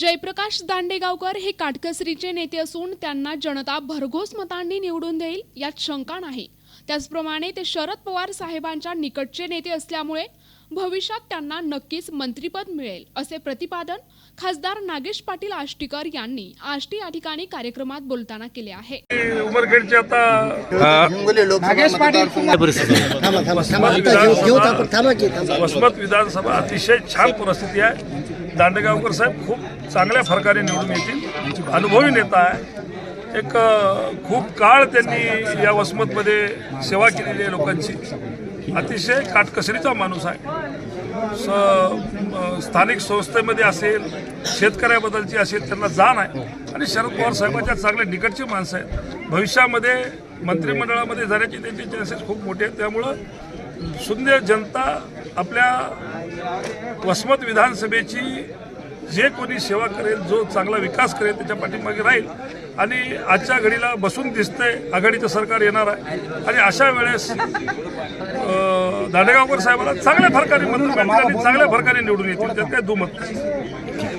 कैलाश दांडेगावकर हे काटकसरीचे नेते असून त्यांना जनता भरघोस मतांनी निवडून देईल यात शंका नाही. त्याचप्रमाणे ते शरद पवार साहेबांच्या निकटचे नेते असल्यामुळे भविष्यात त्यांना नक्कीच मंत्रिपद मिळेल असे प्रतिपादन खासदार नागेश पाटील आष्टीकर यांनी आष्टी या ठिकाणी कार्यक्रमात बोलताना केले आहे. उमरखेडचे आता वसमत विधानसभा अतिशय छान परिस्थिती आहे. दांडेगावकर साहेब खूप चांगल्या फरकाने निवडून येतील. अनुभवी नेता आहे. एक खूप काळ त्यांनी या वसमतमध्ये सेवा केलेली आहे लोकांची. अतिशय काटकसरीचा माणूस आहे. स स्थानिक संस्थेमध्ये असेल शेतकऱ्याबद्दलची असेल त्यांना जाण आहे. आणि शरद पवार साहेबांच्या चांगल्या निकटची माणसं आहेत. भविष्यामध्ये मंत्रिमंडळामध्ये जाण्याचे त्यांचे चान्सेस खूप मोठे आहेत. त्यामुळं सुंदर जनता आपल्या वसमत विधानसभेची जे कोणी सेवा करेल जो चांगला विकास करेल त्याच्या पाठीमागे राहील. आणि आजच्या घडीला बसून दिसतंय आघाडीचं सरकार येणार आहे. आणि अशा वेळेस दाडेगावकर दांडेगावकर साहेबांना चांगल्या फरकाने मंत्री आणि चांगल्या फरकाने निवडून येतील. त्यात काही दुमत नाही.